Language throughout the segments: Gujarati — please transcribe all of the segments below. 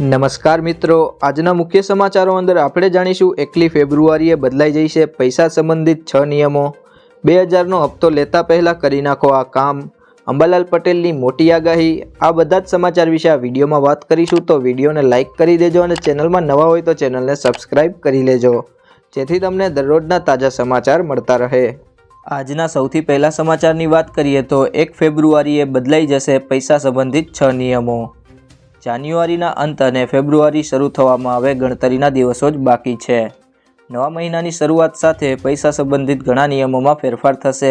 નમસ્કાર મિત્રો, આજના મુખ્ય સમાચારો અંદર આપણે જાણીશું, એકલી ફેબ્રુઆરીએ બદલાઈ જઈશે પૈસા સંબંધિત છ નિયમો. બે હજારનો હપ્તો લેતા પહેલાં કરી નાખો આ કામ. અંબાલાલ પટેલની મોટી આગાહી. આ બધા જ સમાચાર વિશે આ વિડીયોમાં વાત કરીશું, તો વિડીયોને લાઇક કરી દેજો અને ચેનલમાં નવા હોય તો ચેનલને સબસ્ક્રાઇબ કરી લેજો. જેથી તમને દરરોજના તાજા સમાચાર મળતા રહે. આજના સૌથી પહેલા સમાચારની વાત કરીએ તો એક ફેબ્રુઆરીએ બદલાઈ જશે પૈસા સંબંધિત છ નિયમો. જાન્યુઆરીના અંત અને ફેબ્રુઆરી શરૂ થવામાં હવે ગણતરીના દિવસો જ બાકી છે. નવા મહિનાની શરૂઆત સાથે પૈસા સંબંધિત ઘણા નિયમોમાં ફેરફાર થશે.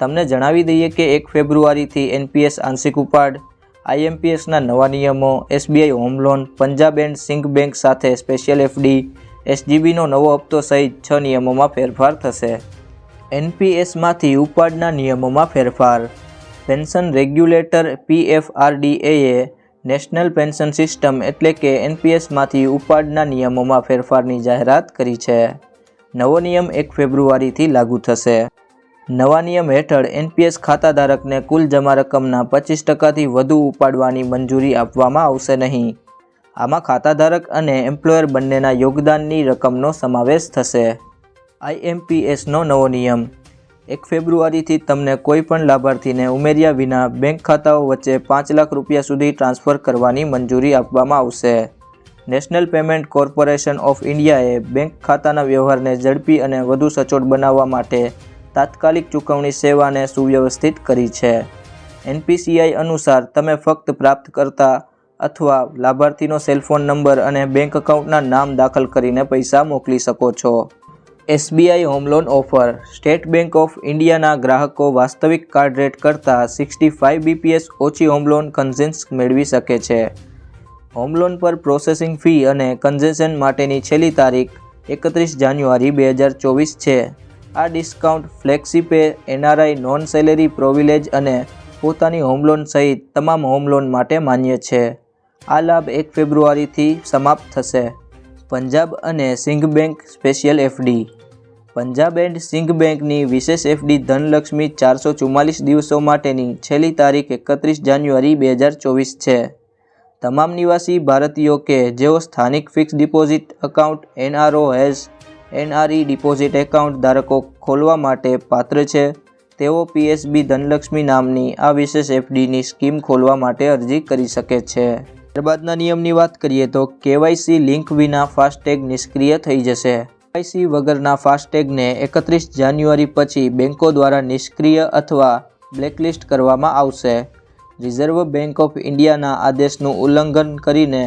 તમને જણાવી દઈએ કે એક ફેબ્રુઆરીથી એનપીએસ આંશિક ઉપાડ, આઈએમપીએસના નવા નિયમો, SBI home loan, Punjab and Sind bank સાથે સ્પેશિયલ એફડી, એસજીબીનો નવો હપ્તો સહિત છ નિયમોમાં ફેરફાર થશે. એનપીએસમાંથી ઉપાડના નિયમોમાં ફેરફાર. પેન્શન રેગ્યુલેટર પીએફઆરડીએએ નેશનલ પેન્શન સિસ્ટમ એટલે કે એનપીએસમાંથી ઉપાડના નિયમોમાં ફેરફારની જાહેરાત કરી છે. નવો નિયમ એક ફેબ્રુઆરીથી લાગુ થશે. નવા નિયમ હેઠળ એનપીએસ ખાતાધારકને કુલ જમા રકમના પચીસ ટકાથી વધુ ઉપાડવાની મંજૂરી આપવામાં આવશે નહીં. આમાં ખાતાધારક અને એમ્પ્લોયર બંનેના યોગદાનની રકમનો સમાવેશ થશે. આઈએમપીએસનો નવો નિયમ. એક ફેબ્રુઆરીથી તમને કોઈ પણ લાભાર્થીને ઉમેર્યા વિના બેંક ખાતાઓ વચ્ચે પાંચ લાખ રૂપિયા સુધી ટ્રાન્સફર કરવાની મંજૂરી આપવામાં આવશે. નેશનલ પેમેન્ટ કોર્પોરેશન ઓફ ઇન્ડિયાએ બેંક ખાતાના વ્યવહારને ઝડપી અને વધુ સચોટ બનાવવા માટે તાત્કાલિક ચૂકવણી સેવાને સુવ્યવસ્થિત કરી છે. એનપીસીઆઈ અનુસાર તમે ફક્ત પ્રાપ્તકર્તા અથવા લાભાર્થીનો સેલફોન નંબર અને બેંક એકાઉન્ટના નામ દાખલ કરીને પૈસા મોકલી શકો છો. SBI home loan offer. State bank of ઇન્ડિયાના ગ્રાહકો વાસ્તવિક કાર્ડ રેટ કરતાં સિક્સટી ફાઇવ બીપીએસ ઓછી હોમ લોન કન્ઝેન્સ મેળવી શકે છે. હોમ લોન પર પ્રોસેસિંગ ફી અને કન્ઝેશન માટેની છેલ્લી તારીખ એકત્રીસ જાન્યુઆરી બે હજાર ચોવીસ છે. આ discount flexipay, NRI non salary privilege અને પોતાની હોમ લોન સહિત તમામ હોમ લોન માટે માન્ય છે. આ લાભ એક ફેબ્રુઆરીથી સમાપ્ત થશે. પંજાબ અને Singh bank special FD Punjab and Singh બેંકની વિશેષ એફડી ધનલક્ષ્મી ચારસો ચુમ્માલીસ દિવસો માટેની છેલ્લી તારીખ એકત્રીસ જાન્યુઆરી બે હજાર ચોવીસ છે. તમામ નિવાસી ભારતીયો કે જેઓ સ્થાનિક ફિક્સ ડિપોઝિટ એકાઉન્ટ એનઆરઓ હેઝ એનઆરઈ ડિપોઝિટ એકાઉન્ટ ધારકો ખોલવા માટે પાત્ર છે, તેઓ પીએસબી ધનલક્ષ્મી નામની આ વિશેષ એફડીની સ્કીમ ખોલવા માટે અરજી કરી શકે છે. ત્યારબાદના નિયમની વાત કરીએ તો કેવાયસી લિંક વિના ફાસ્ટેગ નિષ્ક્રિય થઈ જશે. કેવાયસી વગરના ફાસ્ટેગને એકત્રીસ જાન્યુઆરી પછી બેંકો દ્વારા નિષ્ક્રિય અથવા બ્લેકલિસ્ટ કરવામાં આવશે. રિઝર્વ બેંક ઓફ ઇન્ડિયાના આદેશનું ઉલ્લંઘન કરીને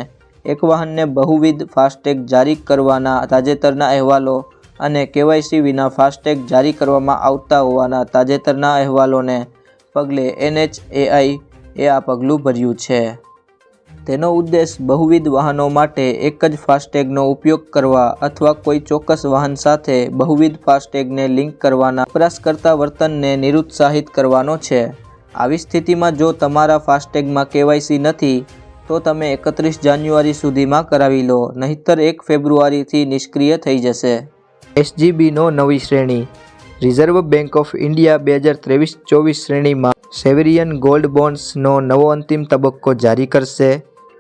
એક વાહનને બહુવિધ ફાસ્ટેગ જારી કરવાના તાજેતરના અહેવાલો અને કેવાયસી વિના ફાસ્ટેગ જારી કરવામાં આવતા હોવાના તાજેતરના અહેવાલોને પગલે એનએચએઆઈ એ આ પગલું ભર્યું છે. તેનો ઉદ્દેશ બહુવિધ વાહનો માટે એક જ ફાસ્ટેગનો ઉપયોગ કરવા અથવા કોઈ ચોક્કસ વાહન સાથે બહુવિધ ફાસ્ટેગને લિંક કરવાના વપરાશકર્તા વર્તનને નિરુત્સાહિત કરવાનો છે. આવી સ્થિતિમાં જો તમારા ફાસ્ટેગમાં કેવાયસી નથી, તો તમે એકત્રીસ જાન્યુઆરી સુધીમાં કરાવી લો, નહીતર એક ફેબ્રુઆરીથી નિષ્ક્રિય થઈ જશે. એસજીબીનો નવી શ્રેણી. રિઝર્વ બેંક ઓફ ઇન્ડિયા બે હજાર ત્રેવીસ ચોવીસ શ્રેણીમાં સેવેરિયન ગોલ્ડ બોન્ડ્સનો નવો અંતિમ તબક્કો જારી કરશે.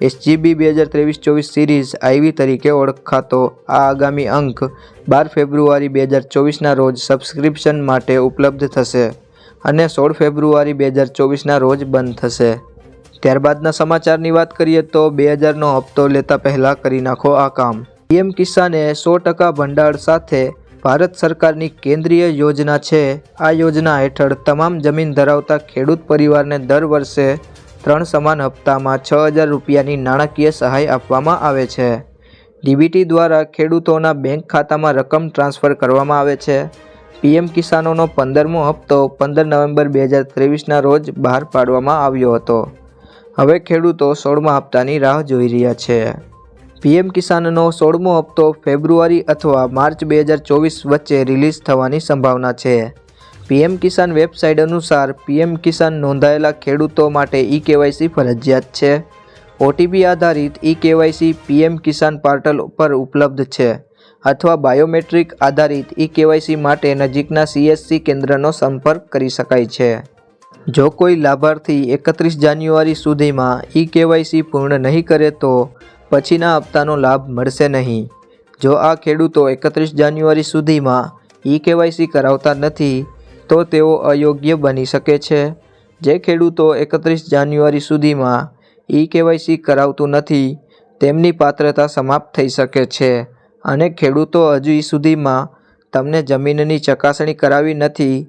એસજીબી બે હજાર ત્રેવીસ ચોવીસ સિરીઝ આઈવી તરીકે ઓળખાતો. આ આગામી અંક બાર ફેબ્રુઆરી બે હજાર ચોવીસના રોજ સબસ્ક્રિપ્શન માટે ઉપલબ્ધ થશે અને સોળ ફેબ્રુઆરી બે હજાર ચોવીસના રોજ બંધ થશે. ત્યારબાદના સમાચારની વાત કરીએ તો બે હજારનો હપ્તો લેતા પહેલાં કરી નાખો આ કામ. પીએમ કિસાને સો ટકા ભંડાર સાથે ભારત સરકારની કેન્દ્રીય યોજના છે. આ યોજના હેઠળ તમામ જમીન ધરાવતા ખેડૂત પરિવારને દર વર્ષે ત્રણ સમાન હપ્તામાં છ હજાર રૂપિયાની નાણાકીય સહાય આપવામાં આવે છે. ડીબીટી દ્વારા ખેડૂતોના બેંક ખાતામાં રકમ ટ્રાન્સફર કરવામાં આવે છે. પીએમ કિસાનોનો પંદરમો હપ્તો પંદર નવેમ્બર બે હજાર ત્રેવીસના રોજ બહાર પાડવામાં આવ્યો હતો. હવે ખેડૂતો સોળમા હપ્તાની રાહ જોઈ રહ્યા છે. પીએમ કિસાનનો સોળમો હપ્તો ફેબ્રુઆરી અથવા માર્ચ બે હજાર ચોવીસ વચ્ચે રિલીઝ થવાની સંભાવના છે. પીએમ કિસાન વેબસાઇટ અનુસાર પીએમ કિસાન નોંધાયેલા ખેડૂતો માટે ઈ કેવાયસી ફરજિયાત છે. ઓટીપી આધારિત e KYC PM Kisan portal પર ઉપલબ્ધ છે અથવા બાયોમેટ્રિક આધારિત ઈ કેવાયસી માટે નજીકના સીએસસી કેન્દ્રનો સંપર્ક કરી શકાય છે. જો કોઈ લાભાર્થી એકત્રીસ જાન્યુઆરી સુધીમાં ઈ કેવાયસી પૂર્ણ નહીં કરે તો પછીના હપ્તાનો લાભ મળશે નહીં. જો આ ખેડૂતો એકત્રીસ જાન્યુઆરી સુધીમાં ઈ કેવાયસી કરાવતા નથી તો તેઓ અયોગ્ય બની શકે છે. જે ખેડૂતો એકત્રીસ જાન્યુઆરી સુધીમાં ઈ કેવાયસી કરાવતું નથી, તેમની પાત્રતા સમાપ્ત થઈ શકે છે અને ખેડૂતો હજુ સુધીમાં તમને જમીનની ચકાસણી કરાવી નથી,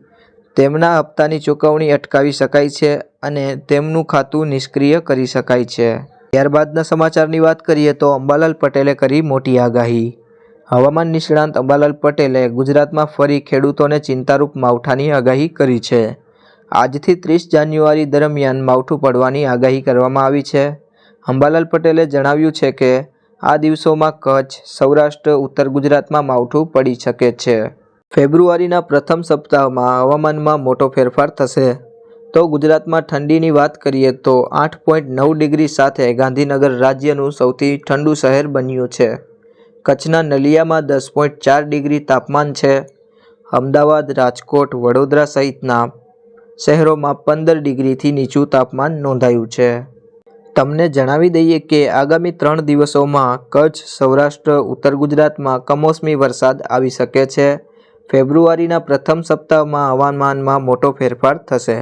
તેમના હપ્તાની ચૂકવણી અટકાવી શકાય છે અને તેમનું ખાતું નિષ્ક્રિય કરી શકાય છે. ત્યારબાદના સમાચારની વાત કરીએ તો અંબાલાલ પટેલે કરી મોટી આગાહી. હવામાન નિષ્ણાંત અંબાલાલ પટેલે ગુજરાતમાં ફરી ખેડૂતોને ચિંતારૂપ માવઠાની આગાહી કરી છે. આજથી ત્રીસ જાન્યુઆરી દરમિયાન માવઠું પડવાની આગાહી કરવામાં આવી છે. અંબાલાલ પટેલે જણાવ્યું છે કે, આ દિવસોમાં કચ્છ, સૌરાષ્ટ્ર, ઉત્તર ગુજરાતમાં માવઠું પડી શકે છે. ફેબ્રુઆરીના પ્રથમ સપ્તાહમાં હવામાનમાં મોટો ફેરફાર થશે. તો ગુજરાતમાં ઠંડીની વાત કરીએ તો આઠ પોઈન્ટ નવ ડિગ્રી સાથે ગાંધીનગર રાજ્યનું સૌથી ઠંડુ શહેર બન્યું છે. કચ્છના નલિયામાં દસ પોઈન્ટ ચાર ડિગ્રી તાપમાન છે. અમદાવાદ, રાજકોટ, વડોદરા સહિતના શહેરોમાં પંદર ડિગ્રીથી નીચું તાપમાન નોંધાયું છે. તમને જણાવી દઈએ કે આગામી ત્રણ દિવસોમાં કચ્છ, સૌરાષ્ટ્ર, ઉત્તર ગુજરાતમાં કમોસમી વરસાદ આવી શકે છે. ફેબ્રુઆરીના પ્રથમ સપ્તાહમાં હવામાનમાં મોટો ફેરફાર થશે.